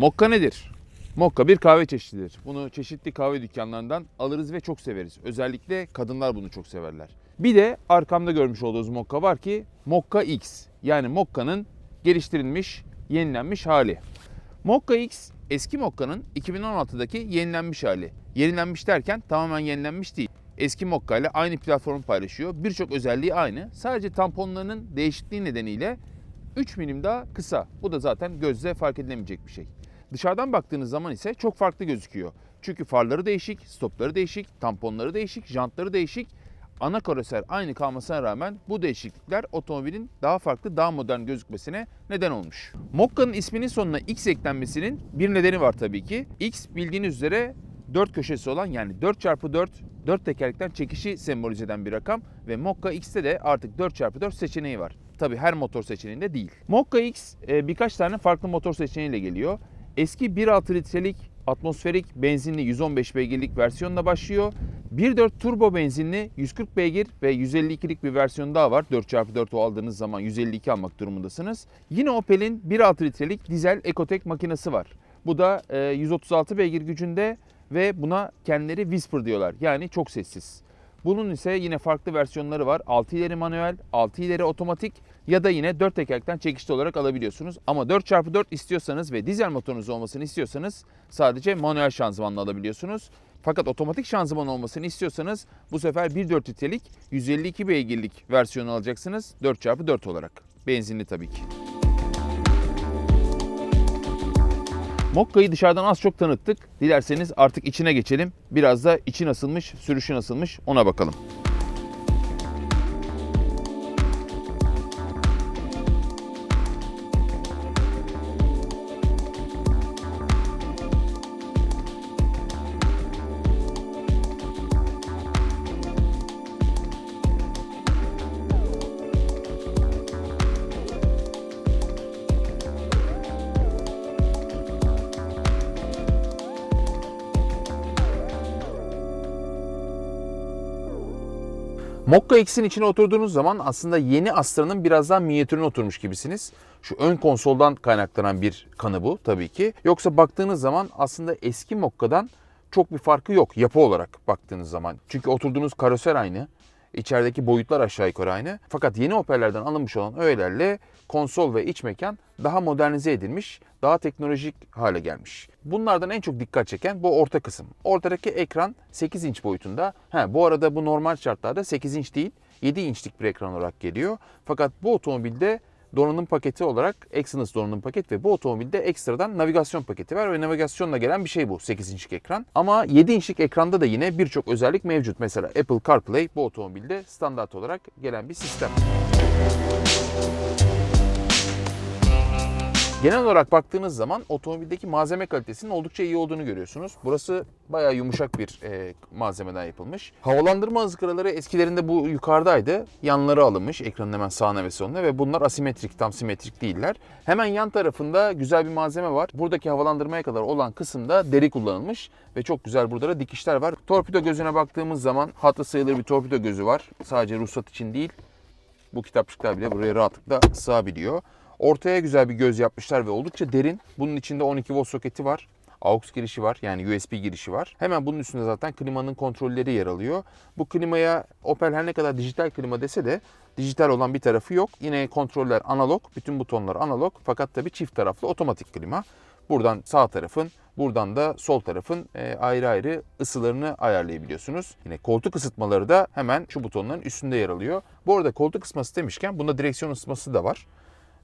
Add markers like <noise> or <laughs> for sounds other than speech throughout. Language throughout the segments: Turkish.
Mokka nedir? Mokka bir kahve çeşididir. Bunu çeşitli kahve dükkanlarından alırız ve çok severiz. Özellikle kadınlar bunu çok severler. Bir de arkamda görmüş olduğunuz Mokka var ki Mokka X. Yani Mokka'nın geliştirilmiş, yenilenmiş hali. Mokka X eski Mokka'nın 2016'daki yenilenmiş hali. Yenilenmiş derken tamamen yenilenmiş değil. Eski Mokka ile aynı platformu paylaşıyor. Birçok özelliği aynı. Sadece tamponlarının değişikliği nedeniyle 3 milim daha kısa. Bu da zaten gözle fark edilemeyecek bir şey. Dışarıdan baktığınız zaman ise çok farklı gözüküyor. Çünkü farları değişik, stopları değişik, tamponları değişik, jantları değişik. Ana karoser aynı kalmasına rağmen bu değişiklikler otomobilin daha farklı, daha modern gözükmesine neden olmuş. Mokka'nın isminin sonuna X eklenmesinin bir nedeni var tabii ki. X bildiğiniz üzere 4 köşesi olan yani 4x4 4 tekerlekten çekişi sembolize eden bir rakam ve Mokka X'te de artık 4x4 seçeneği var. Tabii her motor seçeneğinde değil. Mokka X e, birkaç tane farklı motor seçeneğiyle geliyor. Eski 1.6 litrelik atmosferik benzinli 115 beygirlik versiyonla başlıyor. 1.4 turbo benzinli 140 beygir ve 152'lik bir versiyon daha var. 4x4 o aldığınız zaman 152 almak durumundasınız. Yine Opel'in 1.6 litrelik dizel Ecotec makinesi var. Bu da e, 136 beygir gücünde ve buna kendileri Whisper diyorlar. Yani çok sessiz. Bunun ise yine farklı versiyonları var. 6 ileri manuel, 6 ileri otomatik ya da yine 4 tekerlekten çekişli olarak alabiliyorsunuz. Ama 4x4 istiyorsanız ve dizel motorunuz olmasını istiyorsanız sadece manuel şanzımanla alabiliyorsunuz. Fakat otomatik şanzıman olmasını istiyorsanız bu sefer 1.4 litrelik 152 beygirlik versiyonu alacaksınız 4x4 olarak. Benzinli tabii ki. Mokka'yı dışarıdan az çok tanıttık. Dilerseniz artık içine geçelim. Biraz da içi nasılmış, sürüşü nasılmış ona bakalım. Mokka X'in içine oturduğunuz zaman aslında yeni Astra'nın biraz daha minyatürüne oturmuş gibisiniz. Şu ön konsoldan kaynaklanan bir kanı bu tabii ki. Yoksa baktığınız zaman aslında eski Mokka'dan çok bir farkı yok yapı olarak baktığınız zaman. Çünkü oturduğunuz karoser aynı. İçerideki boyutlar aşağı yukarı aynı. Fakat yeni Opel'lerden alınmış olan öğelerle konsol ve iç mekan daha modernize edilmiş, daha teknolojik hale gelmiş. Bunlardan en çok dikkat çeken bu orta kısım. Ortadaki ekran 8 inç boyutunda. Ha, bu arada bu normal şartlarda 8 inç değil, 7 inçlik bir ekran olarak geliyor. Fakat bu otomobilde donanım paketi olarak Exynos donanım paket ve bu otomobilde ekstradan navigasyon paketi var ve navigasyonla gelen bir şey bu 8 inçlik ekran. Ama 7 inçlik ekranda da yine birçok özellik mevcut. Mesela Apple CarPlay bu otomobilde standart olarak gelen bir sistem. Genel olarak baktığınız zaman otomobildeki malzeme kalitesinin oldukça iyi olduğunu görüyorsunuz. Burası bayağı yumuşak bir e, malzemeden yapılmış. Havalandırma ızgaraları eskilerinde bu yukarıdaydı. Yanları alınmış ekranın hemen sağına ve soluna ve bunlar asimetrik, tam simetrik değiller. Hemen yan tarafında güzel bir malzeme var. Buradaki havalandırmaya kadar olan kısımda deri kullanılmış ve çok güzel burada da dikişler var. Torpido gözüne baktığımız zaman hatı sayılır bir torpido gözü var. Sadece ruhsat için değil, bu kitapçıklar bile buraya rahatlıkla sığabiliyor. Ortaya güzel bir göz yapmışlar ve oldukça derin. Bunun içinde 12 volt soketi var. AUX girişi var yani USB girişi var. Hemen bunun üstünde zaten klimanın kontrolleri yer alıyor. Bu klimaya Opel her ne kadar dijital klima dese de dijital olan bir tarafı yok. Yine kontroller analog, bütün butonlar analog fakat tabii çift taraflı otomatik klima. Buradan sağ tarafın, buradan da sol tarafın e, ayrı ayrı ısılarını ayarlayabiliyorsunuz. Yine koltuk ısıtmaları da hemen şu butonların üstünde yer alıyor. Bu arada koltuk ısıtması demişken bunda direksiyon ısıtması da var.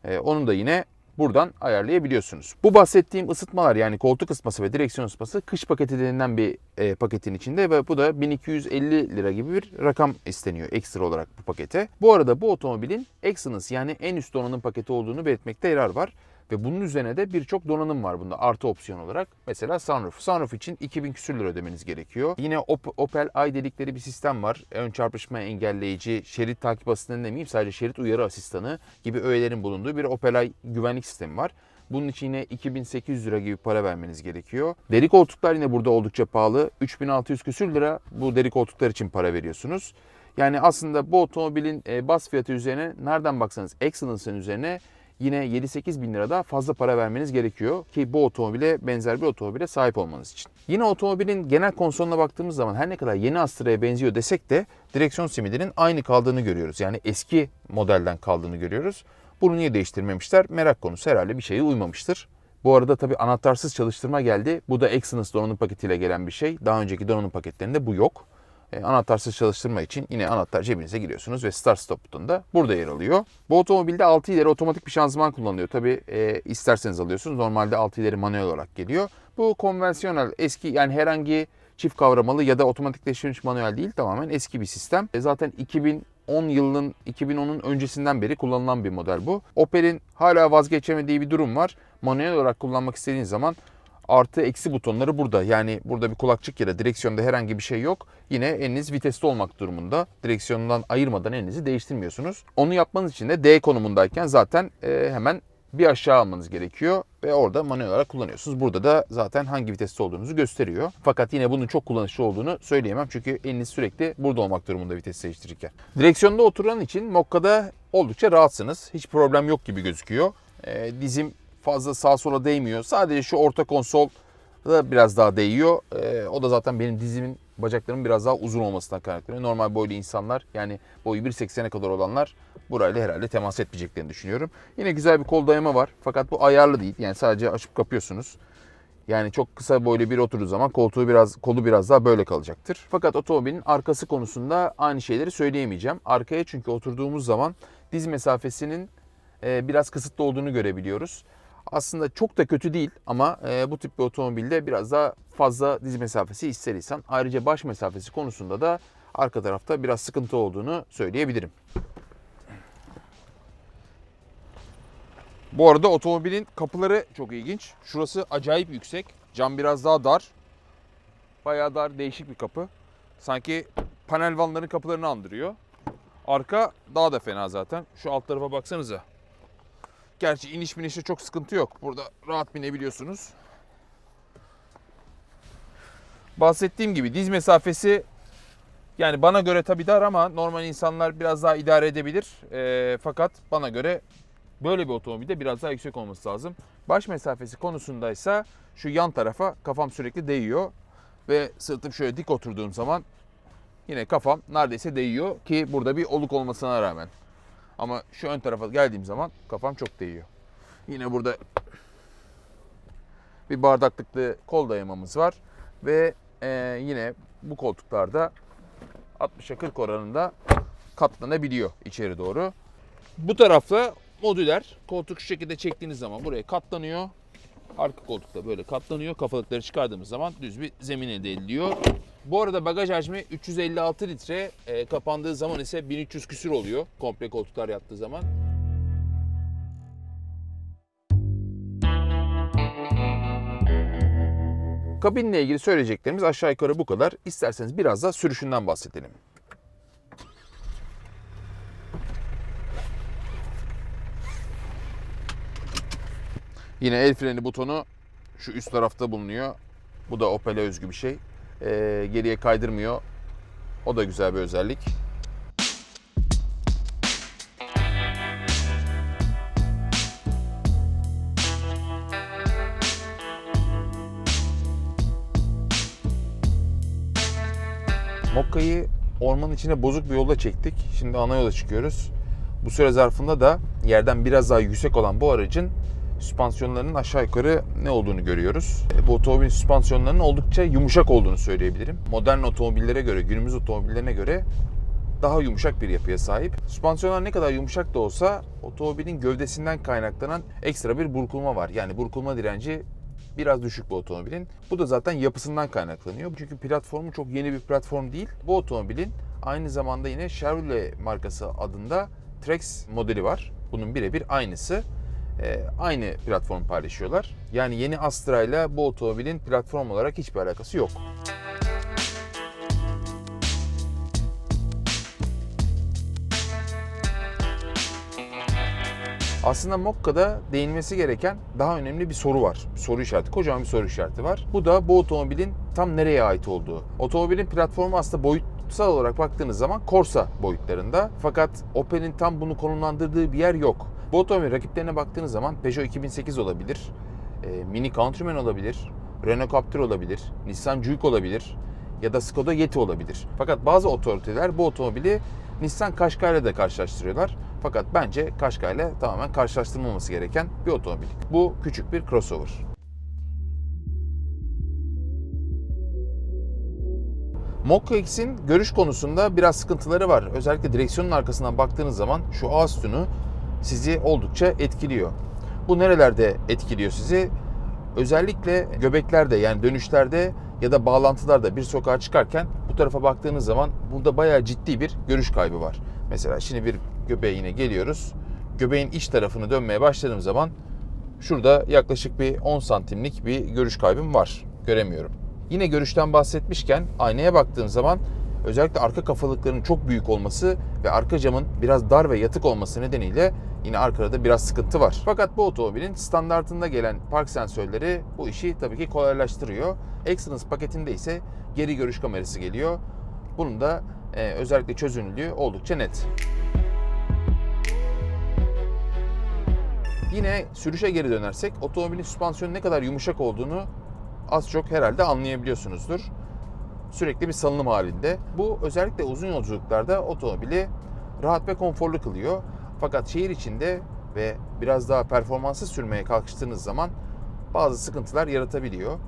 Ee, onu da yine buradan ayarlayabiliyorsunuz. Bu bahsettiğim ısıtmalar yani koltuk ısıtması ve direksiyon ısıtması kış paketi denilen bir e, paketin içinde ve bu da 1250 lira gibi bir rakam isteniyor ekstra olarak bu pakete. Bu arada bu otomobilin Exynos yani en üst donanım paketi olduğunu belirtmekte yarar var. Ve bunun üzerine de birçok donanım var bunda artı opsiyon olarak. Mesela sunroof. Sunroof için 2000 küsür lira ödemeniz gerekiyor. Yine Op- Opel Ay dedikleri bir sistem var. Ön çarpışma engelleyici, şerit takip asistanı demeyeyim sadece şerit uyarı asistanı gibi öğelerin bulunduğu bir Opel Ay güvenlik sistemi var. Bunun için yine 2800 lira gibi para vermeniz gerekiyor. Deri koltuklar yine burada oldukça pahalı. 3600 küsür lira bu deri koltuklar için para veriyorsunuz. Yani aslında bu otomobilin e, bas fiyatı üzerine nereden baksanız Excellence'ın üzerine yine 7-8 bin lira daha fazla para vermeniz gerekiyor ki bu otomobile benzer bir otomobile sahip olmanız için. Yine otomobilin genel konsoluna baktığımız zaman her ne kadar yeni Astra'ya benziyor desek de direksiyon simidinin aynı kaldığını görüyoruz. Yani eski modelden kaldığını görüyoruz. Bunu niye değiştirmemişler? Merak konusu herhalde bir şeye uymamıştır. Bu arada tabii anahtarsız çalıştırma geldi. Bu da Exynos donanım paketiyle gelen bir şey. Daha önceki donanım paketlerinde bu yok. E, anahtarsız çalıştırma için yine anahtar cebinize giriyorsunuz ve start stop butonu da burada yer alıyor. Bu otomobilde 6 ileri otomatik bir şanzıman kullanılıyor. Tabii e, isterseniz alıyorsunuz. Normalde 6 ileri manuel olarak geliyor. Bu konvansiyonel eski yani herhangi çift kavramalı ya da otomatikleştirilmiş manuel değil tamamen eski bir sistem. E, zaten 2010 yılının 2010'un öncesinden beri kullanılan bir model bu. Opel'in hala vazgeçemediği bir durum var. Manuel olarak kullanmak istediğiniz zaman artı eksi butonları burada. Yani burada bir kulakçık da direksiyonda herhangi bir şey yok. Yine eliniz viteste olmak durumunda. Direksiyondan ayırmadan elinizi değiştirmiyorsunuz. Onu yapmanız için de D konumundayken zaten e, hemen bir aşağı almanız gerekiyor ve orada manuel olarak kullanıyorsunuz. Burada da zaten hangi viteste olduğunuzu gösteriyor. Fakat yine bunun çok kullanışlı olduğunu söyleyemem çünkü eliniz sürekli burada olmak durumunda vites değiştirirken. Direksiyonda oturan için Mokka'da oldukça rahatsınız. Hiç problem yok gibi gözüküyor. E, dizim fazla sağa sola değmiyor. Sadece şu orta konsol da biraz daha değiyor. E, o da zaten benim dizimin bacaklarımın biraz daha uzun olmasından kaynaklanıyor. Normal boylu insanlar yani boyu 1.80'e kadar olanlar burayla herhalde temas etmeyeceklerini düşünüyorum. Yine güzel bir kol dayama var. Fakat bu ayarlı değil. Yani sadece açıp kapıyorsunuz. Yani çok kısa boylu bir oturduğu zaman koltuğu biraz kolu biraz daha böyle kalacaktır. Fakat otomobilin arkası konusunda aynı şeyleri söyleyemeyeceğim. Arkaya çünkü oturduğumuz zaman diz mesafesinin e, biraz kısıtlı olduğunu görebiliyoruz. Aslında çok da kötü değil ama e, bu tip bir otomobilde biraz daha fazla diz mesafesi ister. Ayrıca baş mesafesi konusunda da arka tarafta biraz sıkıntı olduğunu söyleyebilirim. Bu arada otomobilin kapıları çok ilginç. Şurası acayip yüksek. Cam biraz daha dar. Bayağı dar, değişik bir kapı. Sanki panel vanların kapılarını andırıyor. Arka daha da fena zaten. Şu alt tarafa baksanıza. Gerçi iniş binişte çok sıkıntı yok. Burada rahat binebiliyorsunuz. Bahsettiğim gibi diz mesafesi yani bana göre tabii dar ama normal insanlar biraz daha idare edebilir. Ee, fakat bana göre böyle bir otomobilde biraz daha yüksek olması lazım. Baş mesafesi konusundaysa şu yan tarafa kafam sürekli değiyor. Ve sırtım şöyle dik oturduğum zaman yine kafam neredeyse değiyor ki burada bir oluk olmasına rağmen. Ama şu ön tarafa geldiğim zaman kafam çok değiyor. Yine burada bir bardaklıklı kol dayamamız var. Ve e, yine bu koltuklarda 60'a 40 oranında katlanabiliyor içeri doğru. Bu tarafta modüler. Koltuk şu şekilde çektiğiniz zaman buraya katlanıyor. Arka koltukta böyle katlanıyor. Kafalıkları çıkardığımız zaman düz bir zemin elde ediliyor. Bu arada bagaj hacmi 356 litre. E, kapandığı zaman ise 1300 küsür oluyor. Komple koltuklar yattığı zaman. Kabinle ilgili söyleyeceklerimiz aşağı yukarı bu kadar. İsterseniz biraz da sürüşünden bahsedelim. Yine el freni butonu şu üst tarafta bulunuyor. Bu da Opel'e özgü bir şey. Ee, geriye kaydırmıyor. O da güzel bir özellik. Mokka'yı ormanın içine bozuk bir yolda çektik. Şimdi ana yola çıkıyoruz. Bu süre zarfında da yerden biraz daha yüksek olan bu aracın süspansiyonlarının aşağı yukarı ne olduğunu görüyoruz. Bu otomobilin süspansiyonlarının oldukça yumuşak olduğunu söyleyebilirim. Modern otomobillere göre, günümüz otomobillerine göre daha yumuşak bir yapıya sahip. Süspansiyonlar ne kadar yumuşak da olsa otomobilin gövdesinden kaynaklanan ekstra bir burkulma var. Yani burkulma direnci biraz düşük bu otomobilin. Bu da zaten yapısından kaynaklanıyor. Çünkü platformu çok yeni bir platform değil. Bu otomobilin aynı zamanda yine Chevrolet markası adında Trax modeli var. Bunun birebir aynısı. Ee, aynı platform paylaşıyorlar. Yani yeni Astra ile bu otomobilin platform olarak hiçbir alakası yok. Aslında Mokka'da değinmesi gereken daha önemli bir soru var. Soru işareti, kocaman bir soru işareti var. Bu da bu otomobilin tam nereye ait olduğu. Otomobilin platformu aslında boyutsal olarak baktığınız zaman Corsa boyutlarında. Fakat Opel'in tam bunu konumlandırdığı bir yer yok. Bu otomobil rakiplerine baktığınız zaman Peugeot 2008 olabilir, e, Mini Countryman olabilir, Renault Captur olabilir, Nissan Juke olabilir ya da Skoda Yeti olabilir. Fakat bazı otoriteler bu otomobili Nissan Qashqai ile de karşılaştırıyorlar. Fakat bence Qashqai ile tamamen karşılaştırılmaması gereken bir otomobil. Bu küçük bir crossover. Mokka X'in görüş konusunda biraz sıkıntıları var. Özellikle direksiyonun arkasından baktığınız zaman şu ağ sütunu sizi oldukça etkiliyor. Bu nerelerde etkiliyor sizi? Özellikle göbeklerde yani dönüşlerde ya da bağlantılarda bir sokağa çıkarken bu tarafa baktığınız zaman burada bayağı ciddi bir görüş kaybı var. Mesela şimdi bir göbeğe yine geliyoruz. Göbeğin iç tarafını dönmeye başladığım zaman şurada yaklaşık bir 10 santimlik bir görüş kaybım var. Göremiyorum. Yine görüşten bahsetmişken aynaya baktığım zaman özellikle arka kafalıkların çok büyük olması ve arka camın biraz dar ve yatık olması nedeniyle yine arkada da biraz sıkıntı var. Fakat bu otomobilin standartında gelen park sensörleri bu işi tabii ki kolaylaştırıyor. Excellence paketinde ise geri görüş kamerası geliyor. Bunun da e, özellikle çözünürlüğü oldukça net. Yine sürüşe geri dönersek otomobilin süspansiyonu ne kadar yumuşak olduğunu az çok herhalde anlayabiliyorsunuzdur. Sürekli bir salınım halinde. Bu özellikle uzun yolculuklarda otomobili rahat ve konforlu kılıyor. Fakat şehir içinde ve biraz daha performanslı sürmeye kalkıştığınız zaman bazı sıkıntılar yaratabiliyor.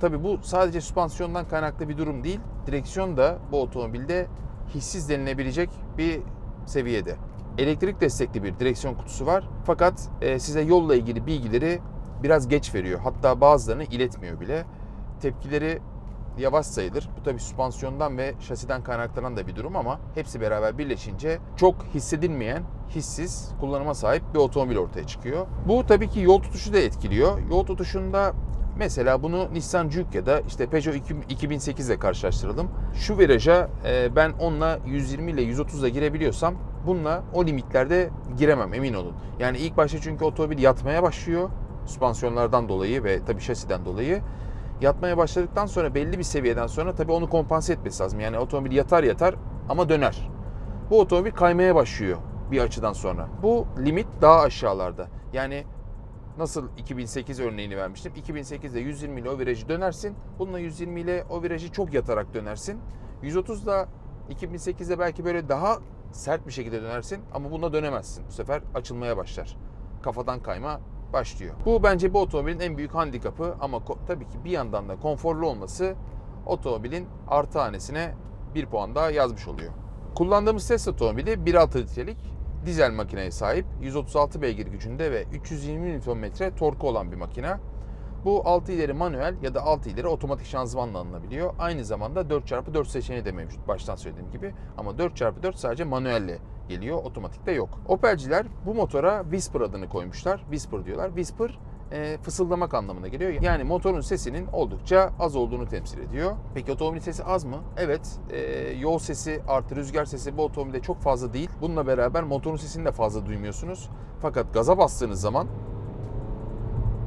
Tabi bu sadece süspansiyondan kaynaklı bir durum değil. Direksiyon da bu otomobilde hissiz denilebilecek bir seviyede. Elektrik destekli bir direksiyon kutusu var. Fakat e, size yolla ilgili bilgileri biraz geç veriyor. Hatta bazılarını iletmiyor bile. Tepkileri yavaş sayılır. Bu tabii süspansiyondan ve şasiden kaynaklanan da bir durum ama hepsi beraber birleşince çok hissedilmeyen, hissiz kullanıma sahip bir otomobil ortaya çıkıyor. Bu tabii ki yol tutuşu da etkiliyor. Yol tutuşunda Mesela bunu Nissan Juke ya da işte Peugeot 2008 ile karşılaştıralım. Şu viraja e, ben onunla 120 ile 130 ile girebiliyorsam bununla o limitlerde giremem emin olun. Yani ilk başta çünkü otomobil yatmaya başlıyor süspansiyonlardan dolayı ve tabii şasiden dolayı. Yatmaya başladıktan sonra belli bir seviyeden sonra tabii onu kompanse etmesi lazım. Yani otomobil yatar yatar ama döner. Bu otomobil kaymaya başlıyor bir açıdan sonra. Bu limit daha aşağılarda. Yani nasıl 2008 örneğini vermiştim. 2008'de 120 ile o virajı dönersin. Bununla 120 ile o virajı çok yatarak dönersin. 130'da 2008'de belki böyle daha sert bir şekilde dönersin ama bunda dönemezsin. Bu sefer açılmaya başlar. Kafadan kayma başlıyor. Bu bence bu otomobilin en büyük handikapı ama tabii ki bir yandan da konforlu olması otomobilin artı hanesine bir puan daha yazmış oluyor. Kullandığımız Tesla otomobili 1.6 litrelik dizel makineye sahip. 136 beygir gücünde ve 320 Nm torku olan bir makine. Bu 6 ileri manuel ya da 6 ileri otomatik şanzımanla alınabiliyor. Aynı zamanda 4x4 seçeneği de mevcut baştan söylediğim gibi. Ama 4x4 sadece manuelle geliyor, otomatikte yok. Opel'ciler bu motora Whisper adını koymuşlar. Whisper diyorlar. Whisper e, fısıldamak anlamına geliyor. Yani motorun sesinin oldukça az olduğunu temsil ediyor. Peki otomobilin sesi az mı? Evet. E, yol sesi artı rüzgar sesi bu otomobilde çok fazla değil. Bununla beraber motorun sesini de fazla duymuyorsunuz. Fakat gaza bastığınız zaman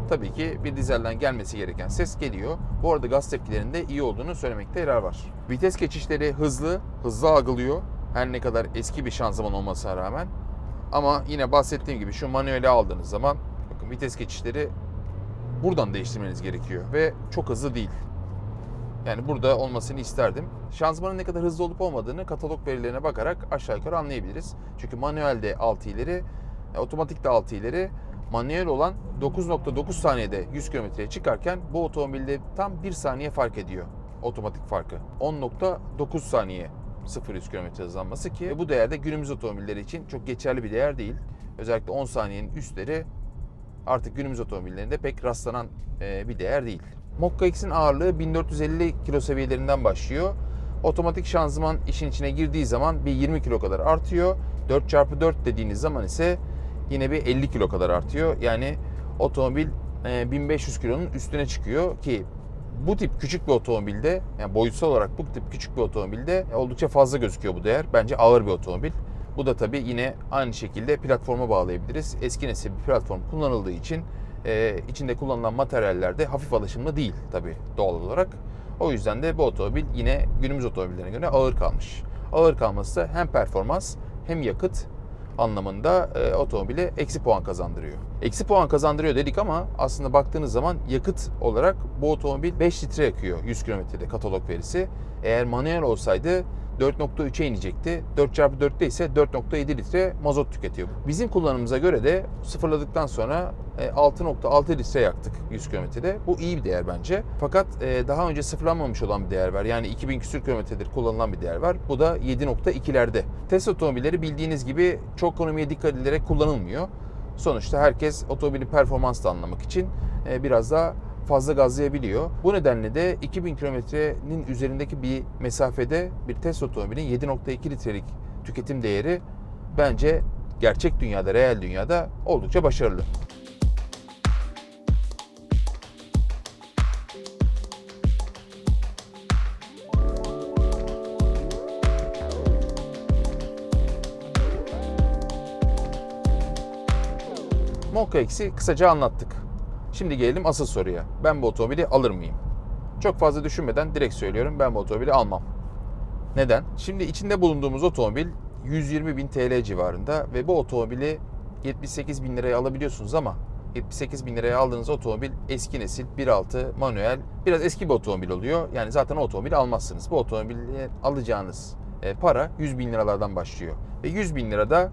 tabii ki bir dizelden gelmesi gereken ses geliyor. Bu arada gaz tepkilerinde iyi olduğunu söylemekte yarar var. Vites geçişleri hızlı, hızlı algılıyor. Her ne kadar eski bir şanzıman olmasına rağmen. Ama yine bahsettiğim gibi şu manueli aldığınız zaman bakın vites geçişleri buradan değiştirmeniz gerekiyor ve çok hızlı değil. Yani burada olmasını isterdim. Şanzımanın ne kadar hızlı olup olmadığını katalog verilerine bakarak aşağı yukarı anlayabiliriz. Çünkü manuelde 6 ileri, e, otomatik de 6 ileri. Manuel olan 9.9 saniyede 100 kilometreye çıkarken bu otomobilde tam 1 saniye fark ediyor otomatik farkı. 10.9 saniye 0-100 km hızlanması ki bu değerde günümüz otomobilleri için çok geçerli bir değer değil. Özellikle 10 saniyenin üstleri artık günümüz otomobillerinde pek rastlanan e, bir değer değil. Mokka X'in ağırlığı 1450 kilo seviyelerinden başlıyor. Otomatik şanzıman işin içine girdiği zaman bir 20 kilo kadar artıyor. 4x4 dediğiniz zaman ise yine bir 50 kilo kadar artıyor. Yani otomobil e, 1500 kilonun üstüne çıkıyor ki bu tip küçük bir otomobilde yani boyutsal olarak bu tip küçük bir otomobilde oldukça fazla gözüküyor bu değer. Bence ağır bir otomobil. Bu da tabii yine aynı şekilde platforma bağlayabiliriz. Eski nesil bir platform kullanıldığı için e, içinde kullanılan materyaller de hafif alışımlı değil tabii doğal olarak. O yüzden de bu otomobil yine günümüz otomobillerine göre ağır kalmış. Ağır kalması da hem performans hem yakıt anlamında e, otomobile eksi puan kazandırıyor. Eksi puan kazandırıyor dedik ama aslında baktığınız zaman yakıt olarak bu otomobil 5 litre yakıyor 100 kilometrede katalog verisi. Eğer manuel olsaydı 4.3'e inecekti. 4x4'te ise 4.7 litre mazot tüketiyor. Bizim kullanımımıza göre de sıfırladıktan sonra e, 6.6 litre yaktık 100 kilometrede. Bu iyi bir değer bence. Fakat e, daha önce sıfırlanmamış olan bir değer var. Yani 2000 küsür kilometredir kullanılan bir değer var. Bu da 7.2'lerde. Tesla otomobilleri bildiğiniz gibi çok ekonomiye dikkat edilerek kullanılmıyor. Sonuçta herkes otomobilin performansını anlamak için e, biraz daha fazla gazlayabiliyor. Bu nedenle de 2000 kilometrenin üzerindeki bir mesafede bir Tesla otomobilin 7.2 litrelik tüketim değeri bence gerçek dünyada, reel dünyada oldukça başarılı. Mokka X'i kısaca anlattık. Şimdi gelelim asıl soruya. Ben bu otomobili alır mıyım? Çok fazla düşünmeden direkt söylüyorum ben bu otomobili almam. Neden? Şimdi içinde bulunduğumuz otomobil 120 bin TL civarında ve bu otomobili 78 bin liraya alabiliyorsunuz ama 78 bin liraya aldığınız otomobil eski nesil 1.6 manuel biraz eski bir otomobil oluyor. Yani zaten o otomobili almazsınız. Bu otomobili alacağınız e, para 100 bin liralardan başlıyor. Ve 100 bin lirada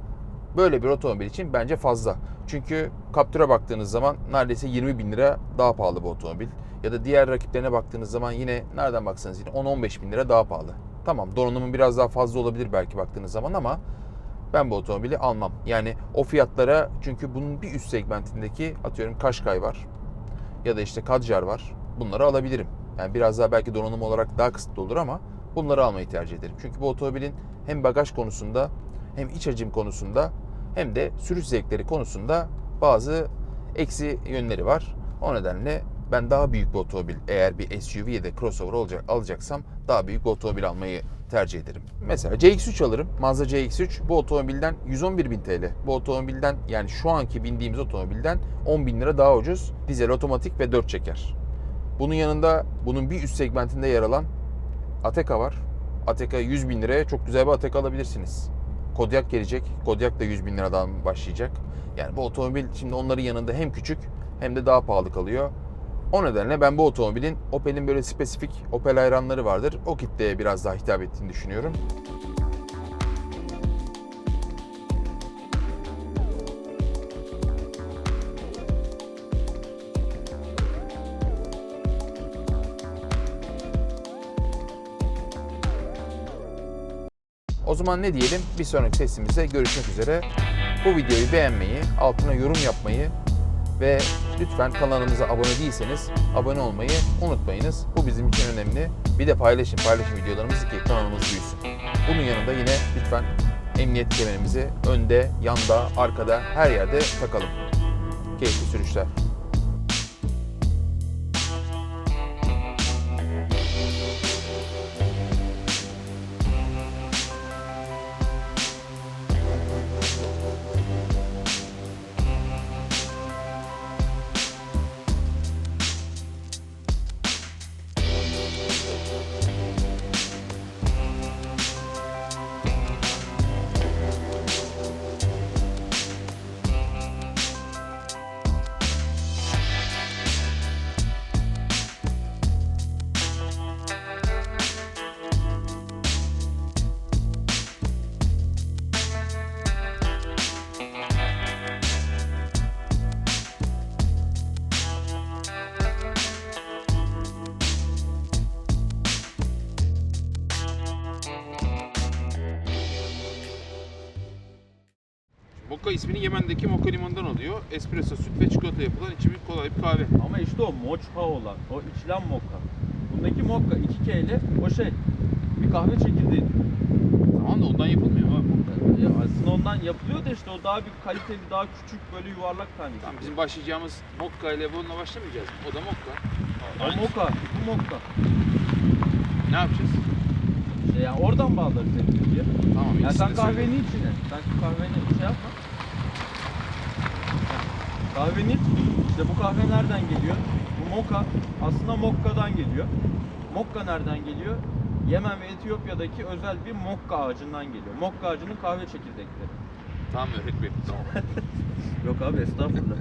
böyle bir otomobil için bence fazla. Çünkü Captur'a baktığınız zaman neredeyse 20 bin lira daha pahalı bu otomobil. Ya da diğer rakiplerine baktığınız zaman yine nereden baksanız yine 10-15 bin lira daha pahalı. Tamam donanımı biraz daha fazla olabilir belki baktığınız zaman ama ben bu otomobili almam. Yani o fiyatlara çünkü bunun bir üst segmentindeki atıyorum Qashqai var ya da işte Kadjar var. Bunları alabilirim. Yani biraz daha belki donanım olarak daha kısıtlı olur ama bunları almayı tercih ederim. Çünkü bu otomobilin hem bagaj konusunda hem iç hacim konusunda hem de sürüş zevkleri konusunda bazı eksi yönleri var. O nedenle ben daha büyük bir otomobil eğer bir SUV ya da crossover olacak, alacaksam daha büyük bir otomobil almayı tercih ederim. Mesela CX-3 alırım. Mazda CX-3 bu otomobilden 111.000 TL. Bu otomobilden yani şu anki bindiğimiz otomobilden 10.000 lira daha ucuz. Dizel otomatik ve 4 çeker. Bunun yanında bunun bir üst segmentinde yer alan Ateca var. Ateca 100 bin liraya çok güzel bir Ateca alabilirsiniz. Kodiaq gelecek. Kodiaq da 100 bin liradan başlayacak. Yani bu otomobil şimdi onların yanında hem küçük hem de daha pahalı kalıyor. O nedenle ben bu otomobilin Opel'in böyle spesifik Opel hayranları vardır. O kitleye biraz daha hitap ettiğini düşünüyorum. O zaman ne diyelim? Bir sonraki testimizde görüşmek üzere. Bu videoyu beğenmeyi, altına yorum yapmayı ve lütfen kanalımıza abone değilseniz abone olmayı unutmayınız. Bu bizim için önemli. Bir de paylaşın, paylaşın videolarımızı ki kanalımız büyüsün. Bunun yanında yine lütfen emniyet kemerimizi önde, yanda, arkada her yerde takalım. Keyifli sürüşler. İsmini Yemen'deki Mocha limanından alıyor. Espresso, süt ve çikolata yapılan içimi kolay bir kahve. Ama işte o mocha olan, o içilen mokka. Bundaki mokka 2K ile o şey bir kahve çekirdeği. Tamam da ondan yapılmıyor mu? Ya aslında ondan yapılıyor da işte o daha bir kaliteli, daha küçük böyle yuvarlak tanesi. Tamam, bizim başlayacağımız Mokka ile bununla başlamayacağız. O da Mokka. O mokka, bu mokka. Ne yapacağız? İşte yani oradan bağlarız hep diye. Tamam. Ya sen kahveni içine. Sen kahveni şey yapma. Kahveni iç. İşte bu kahve nereden geliyor? Bu moka aslında Mokka'dan geliyor. Mokka nereden geliyor? Yemen ve Etiyopya'daki özel bir mokka ağacından geliyor. Mokka ağacının kahve çekirdekleri. Tamam öğretmenim tamam. <laughs> Yok abi estağfurullah.